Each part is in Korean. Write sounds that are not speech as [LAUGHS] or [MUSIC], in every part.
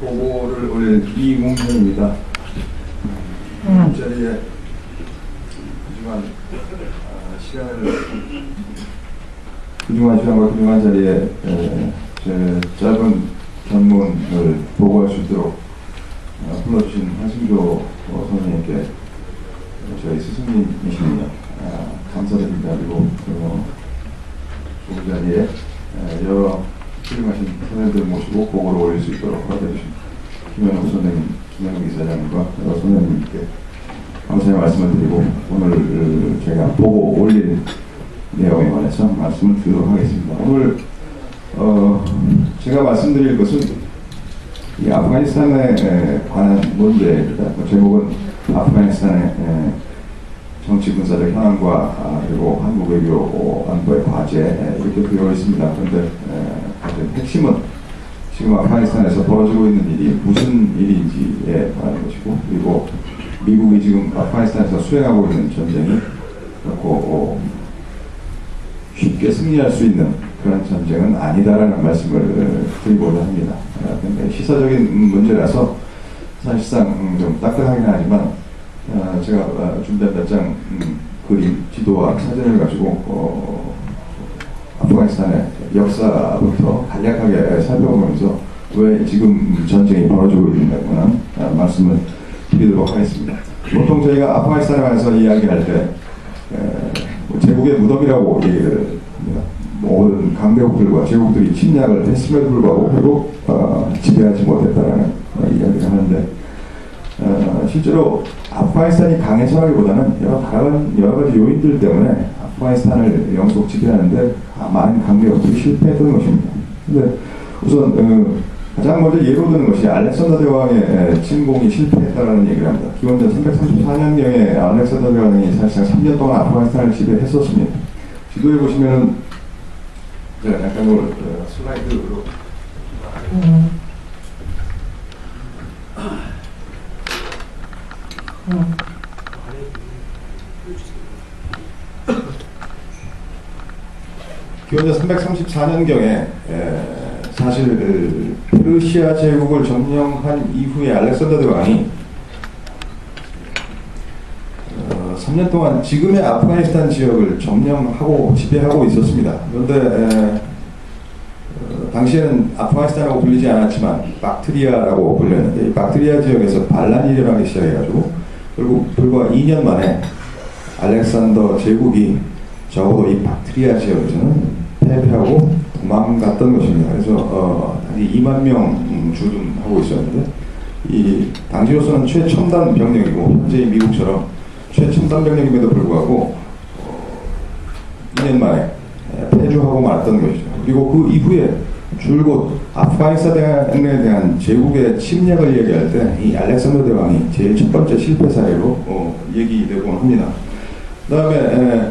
보고를 올릴 이문현입니다. 이 자리에 그동안 아, 시간을 그동안 시간과 그동안 자리에 에, 제 짧은 견문을 보고할 수 있도록 어, 불러주신 한승조 어, 선생님께 저희 스승님이십니다. 아, 감사드립니다. 그리고 어, 좋은 자리에 에, 여러 훌륭하신 선생님들 모시고 보고를 올릴 수 있도록 허락해주신 김현욱 선생님, 김현욱 이사장님과 여러 선생님께 감사의 말씀을 드리고 오늘 그 제가 보고 올릴 내용에 관해서 말씀을 드리도록 하겠습니다. 오늘 어, 제가 말씀드릴 것은 이 아프가니스탄에 에, 관한 문제입니다. 그 제목은 아프가니스탄의 에, 정치 군사적 현황과 아, 그리고 한국 외교 안보의 과제 에, 이렇게 되어 있습니다. 그런데 에, 가장 핵심은 지금 아프가니스탄에서 벌어지고 있는 일이 무슨 일인지에 관한 것이고 그리고 미국이 지금 아프가니스탄에서 수행하고 있는 전쟁이 그렇고 어, 쉽게 승리할 수 있는 그런 전쟁은 아니다라는 말씀을 드리고자 합니다. 아, 시사적인 문제라서 사실상 음, 좀 따끈하긴 하지만 아, 제가 아, 준비한 몇장 음, 그림, 지도와 사진을 가지고 어, 아프가니스탄의 역사부터 간략하게 살펴보면서 왜 지금 전쟁이 벌어지고 관한 아, 말씀을 드리도록 하겠습니다. 보통 저희가 아프가니스탄에 관해서 이야기할 때 에, 뭐 제국의 무덤이라고 얘기를 합니다. 모든 강대국들과 제국들이 침략을 했음에도 불구하고 결국 어, 지배하지 못했다라는 어, 이야기를 하는데 어, 실제로 아프가니스탄이 강해서라기보다는 여러 가지 요인들 때문에 아프가니스탄을 영속 지배하는데 많은 강대국들이 실패했던 것입니다. 근데 우선 어, 가장 먼저 예로 드는 것이 알렉산더 대왕의 에, 침공이 실패했다라는 얘기를 합니다. 기원전 334년경에 알렉산더 대왕이 사실상 3년 동안 아프가니스탄을 지배했었습니다. 지도에 네, 약간 뭐 어, 슬라이드로 기원전 334년경에 사실 그 페르시아 제국을 점령한 이후에 알렉산더 대왕이 어, 3년 동안 지금의 아프가니스탄 지역을 점령하고 지배하고 있었습니다. 그런데 에, 어, 당시에는 아프가니스탄이라고 불리지 않았지만 박트리아라고 불렸는데 이 박트리아 지역에서 반란이 일어나기 시작해가지고 결국 불과 2년 만에 알렉산더 제국이 적어도 이 박트리아 지역에서는 패배하고 도망갔던 것입니다. 그래서 어, 당시 2만 명 음, 주둔하고 있었는데 이 당시로서는 최첨단 병력이고 현재의 미국처럼 최첨단 병력임에도 불구하고 어, 2년 만에 에, 패주하고 말았던 것이죠. 그리고 그 이후에 줄곧 아프가니스탄에 대한 제국의 침략을 얘기할 때 이 알렉산더 대왕이 제일 첫 번째 실패 사례로 어, 얘기되곤 합니다. 그 다음에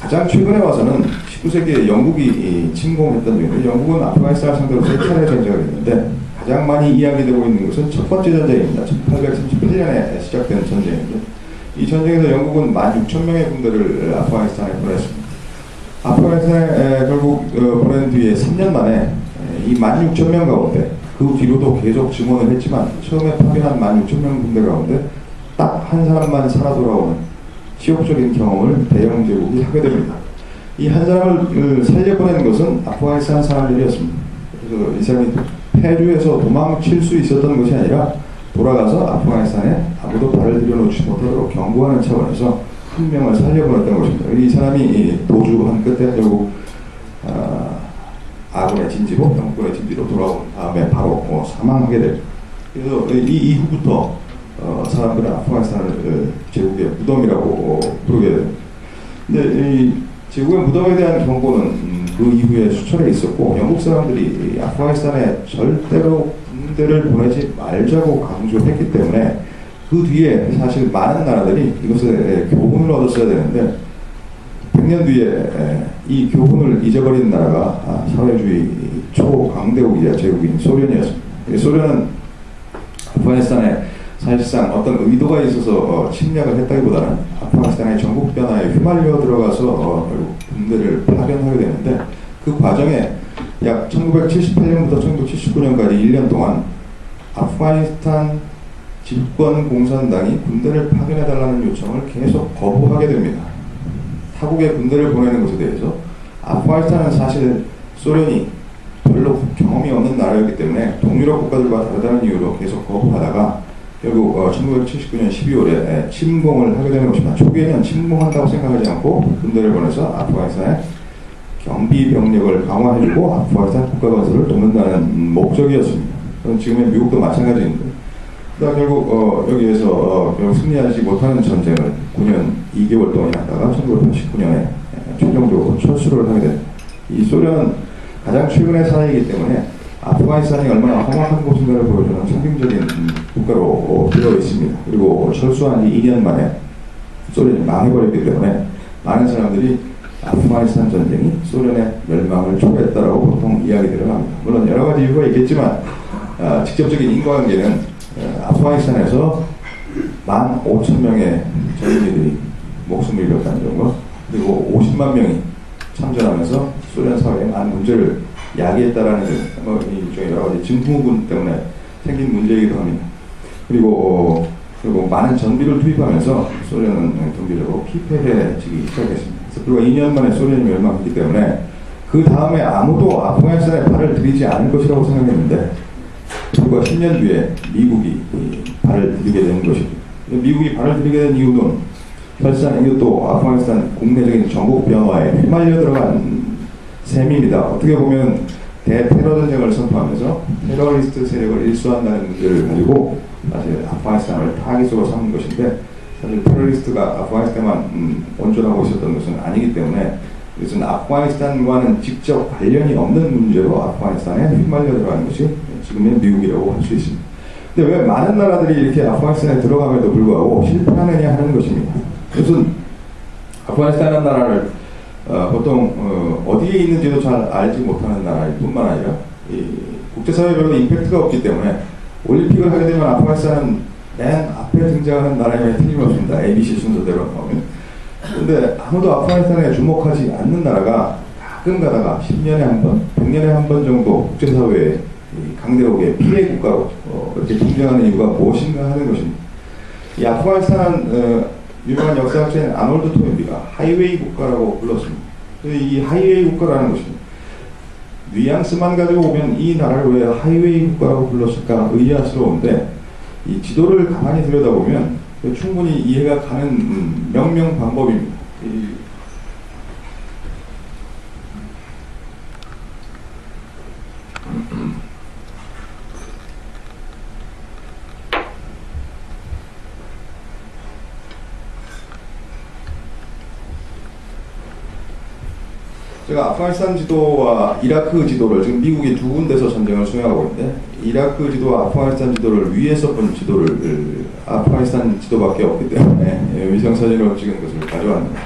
가장 최근에 와서는 19세기에 영국이 이 침공했던 이유는 영국은 아프가니스탄을 상대로 세 차례 전쟁을 했는데 가장 많이 이야기되고 있는 것은 첫 번째 전쟁입니다. 1838년에 시작된 전쟁인데 이 전쟁에서 영국은 16,000명의 군대를 아프가니스탄에 보냈습니다. 아프가니스탄에 에, 결국 어, 보낸 뒤에 3년 만에 에, 이 16,000명 가운데 그 뒤로도 계속 증원을 했지만 처음에 파견한 16,000명 군대 가운데 딱 한 사람만 살아 돌아오는 지옥적인 경험을 대영 제국이 하게 됩니다. 이 한 사람을 살려보낸 것은 아프가니스탄 사람들이었습니다. 그래서 이 사람이 페루에서 도망칠 수 있었던 것이 아니라 돌아가서 아프가니스탄에 아무도 발을 들여놓지 못하도록 경고하는 차원에서 한 명을 살려보냈던 것입니다. 이 사람이 도주한 끝에 결국 아, 아군의 진지로 영국의 진지로 돌아온 다음에 바로 뭐 사망하게 됩니다. 그래서 이 이후부터 어, 사람들은 아프가니스탄을 어, 제국의 무덤이라고 부르게 됩니다. 근데 이 제국의 무덤에 대한 경고는 음, 그 이후에 수차례 있었고 영국 사람들이 아프가니스탄에 절대로 군대를 보내지 말자고 강조했기 때문에 그 뒤에 사실 많은 나라들이 이것에 교훈을 얻었어야 되는데 100년 뒤에 이 교훈을 잊어버린 나라가 아, 사회주의 초강대국이자 제국인 소련이었습니다. 소련은 아프가니스탄에 사실상 어떤 의도가 있어서 어, 침략을 했다기보다는 아프가니스탄의 전국 변화에 휘말려 들어가서 어, 결국 군대를 파견하게 되는데 그 과정에 약 1978년부터 1979년까지 1년 동안 아프가니스탄 집권 공산당이 군대를 파견해달라는 요청을 계속 거부하게 됩니다. 타국에 군대를 보내는 것에 대해서 아프가니스탄은 사실 소련이 별로 경험이 없는 나라였기 때문에 동유럽 국가들과 다르다는 이유로 계속 거부하다가 결국 어, 1979년 12월에 침공을 하게 되는 것입니다. 초기에는 침공한다고 생각하지 않고 군대를 보내서 아프가니스탄에 경비 병력을 강화해주고 아프가니스탄 국가 건설을 돕는다는 음, 목적이었습니다. 지금의 미국도 마찬가지인데 그다음 결국 어, 여기에서 어, 결국 승리하지 못하는 전쟁을 9년 2개월 동안 하다가 1989년에 최종적으로 철수를 하게 됩니다. 이 소련은 가장 최근의 사회이기 때문에 아프가니스탄이 얼마나 험악한 곳인가를 보여주는 상징적인 음, 국가로 어, 되어 있습니다. 그리고 철수한 지 2년 만에 소련이 망해버렸기 때문에 많은 사람들이 아프가니스탄 전쟁이 소련의 멸망을 초래했다라고 보통 이야기들을 합니다. 물론 여러 가지 이유가 있겠지만 아, 직접적인 인과관계는 어, 아프가니스탄에서 15,000명의 전민들이 목숨을 잃었다는 점과 그리고 50만 명이 참전하면서 소련 사회에 많은 문제를 야기했다라는 뭐 일종의 여러 가지 증후군 때문에 생긴 문제이기도 합니다. 그리고 어, 그리고 많은 전비를 투입하면서 소련은 경제적으로 피폐해지기 시작했습니다. 그래서 불과 2년 만에 소련이 멸망했기 때문에 그 다음에 아무도 아프가니스탄에 발을 들이지 않을 것이라고 생각했는데 불과 10년 뒤에 미국이 이 발을 들이게 된 것입니다. 미국이 발을 들이게 된 이유는 사실상 이것도 아프가니스탄 국내적인 전국 변화에 휘말려 들어간 셈입니다. 어떻게 보면 대테러 전쟁을 선포하면서 테러리스트 세력을 일수한다는 문제를 가지고 사실 아프가니스탄을 타깃으로 삼은 것인데 사실 테러리스트가 아프가니스탄만 음, 온전하고 있었던 것은 아니기 때문에 이것은 아프가니스탄과는 직접 관련이 없는 문제로 아프가니스탄에 휘말려 들어가는 것이 지금의 미국이라고 할 수 있습니다. 근데 왜 많은 나라들이 이렇게 아프가니스탄에 들어감에도 불구하고 실패하느냐 하는 것입니다. 그것은 아프가니스탄이라는 나라를 어, 보통 어, 디에 있는지도 잘 알지 못하는 나라일 뿐만 아니라 이 국제사회에 별로 임팩트가 없기 때문에 올림픽을 하게 되면 아프가니스탄은 맨 앞에 등장하는 나라임에 틀림없습니다. ABC 순서대로 나오면. 근데 아무도 아프가니스탄에 주목하지 않는 나라가 가끔 가다가 10년에 한 번, 100년에 한 번 정도 국제사회에 이 강대국의 피해 국가로 어, 이렇게 등장하는 이유가 무엇인가 하는 것입니다. 이 아프가니스탄은 어, 유명한 역사학자인 아놀드 토인비가 하이웨이 국가라고 불렀습니다. 이 하이웨이 국가라는 것입니다. 뉘앙스만 가지고 보면 이 나라를 왜 하이웨이 국가라고 불렀을까 의아스러운데 이 지도를 가만히 들여다보면 충분히 이해가 가는 음, 명명 방법입니다. 이 제가 아프가니스탄 지도와 이라크 지도를 지금 미국이 두 군데서 전쟁을 수행하고 있는데 이라크 지도와 아프가니스탄 지도를 위에서 본 지도를 아프가니스탄 지도밖에 없기 때문에 [LAUGHS] 예, 위성 사진으로 찍은 것을 가져왔는데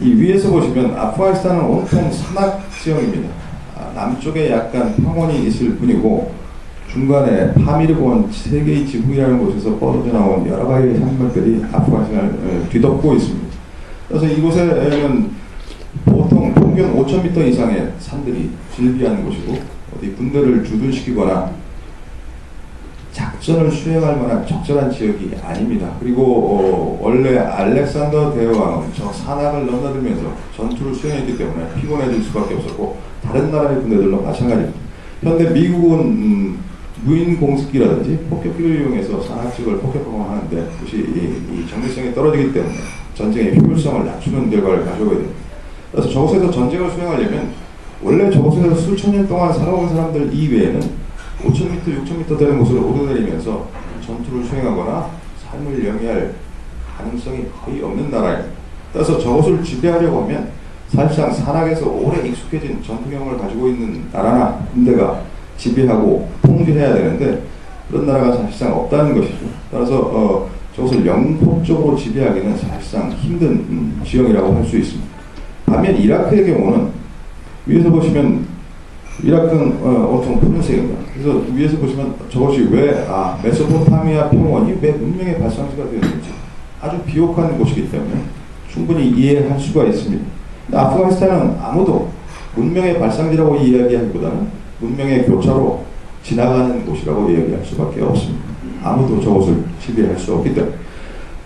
이 위에서 보시면 아프가니스탄은 온통 산악 지형입니다. 아, 남쪽에 약간 평원이 있을 뿐이고 중간에 파미르본 세계의 지붕이라는 곳에서 뻗어져 나온 여러 가지 산맥들이 아프가니스탄을 예, 뒤덮고 있습니다. 그래서 이곳에는 보통 평균 5,000m 이상의 산들이 질비하는 곳이고 어디 군대를 주둔시키거나 작전을 수행할 만한 적절한 지역이 아닙니다. 그리고 어, 원래 알렉산더 대왕은 저 산악을 넘나들면서 전투를 수행했기 때문에 피곤해질 수밖에 없었고 다른 나라의 군대들도 마찬가지입니다. 현재 미국은 음, 무인 공습기라든지 폭격기를 이용해서 산악 지역을 폭격하곤 하는데 그것이 이, 이 정밀성이 떨어지기 때문에 전쟁의 효율성을 낮추는 결과를 가져오게 됩니다. 그래서 저곳에서 전쟁을 수행하려면 원래 저곳에서 수천 년 동안 살아온 사람들 이외에는 5,000m, 6,000m 되는 곳을 오르내리면서 전투를 수행하거나 삶을 영위할 가능성이 거의 없는 나라입니다. 따라서 저곳을 지배하려고 하면 사실상 산악에서 오래 익숙해진 전투 경험을 가지고 있는 나라나 군대가 지배하고 통제해야 되는데 그런 나라가 사실상 없다는 것이죠. 따라서 어, 저것을 영폭적으로 지배하기는 사실상 힘든 음, 지형이라고 할 수 있습니다. 반면 이라크의 경우는 위에서 보시면 이라크는 어, 온통 푸른색입니다. 그래서 위에서 보시면 저것이 왜 아, 메소포타미아 평원이 왜 문명의 발상지가 되었는지 아주 비옥한 곳이기 때문에 충분히 이해할 수가 있습니다. 아프가니스탄은 아무도 문명의 발상지라고 이야기하기보다는 문명의 교차로 지나가는 곳이라고 얘기할 수밖에 없습니다. 아무도 저것을 지배할 수 없기 때문에.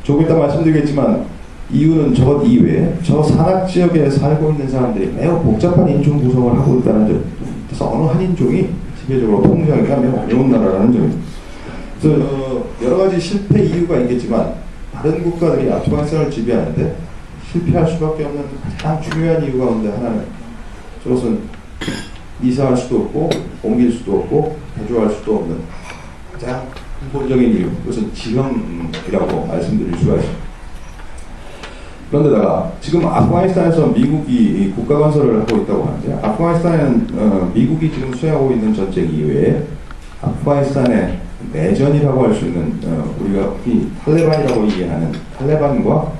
조금 이따 말씀드리겠지만 이유는 저것 이외에 저 산악 지역에 살고 있는 사람들이 매우 복잡한 인종 구성을 하고 있다는 점. 그래서 어느 한 인종이 지배적으로 통제하기가 매우 어려운 나라라는 점입니다. 그래서 어, 여러 가지 실패 이유가 있겠지만 다른 국가들이 아프가니스탄을 지배하는데 실패할 수밖에 없는 가장 중요한 이유 가운데 하나는 저것은 이사할 수도 없고 옮길 수도 없고 개조할 수도 없는 가장 근본적인 이유 그것은 지형이라고 말씀드릴 수가 있습니다. 그런데다가 지금 아프가니스탄에서 미국이 이 국가 건설을 하고 있다고 하는데 아프가니스탄은 어, 미국이 지금 수행하고 있는 전쟁 이외에 아프가니스탄의 내전이라고 할 수 있는 어, 우리가 흔히 탈레반이라고 이해하는 탈레반과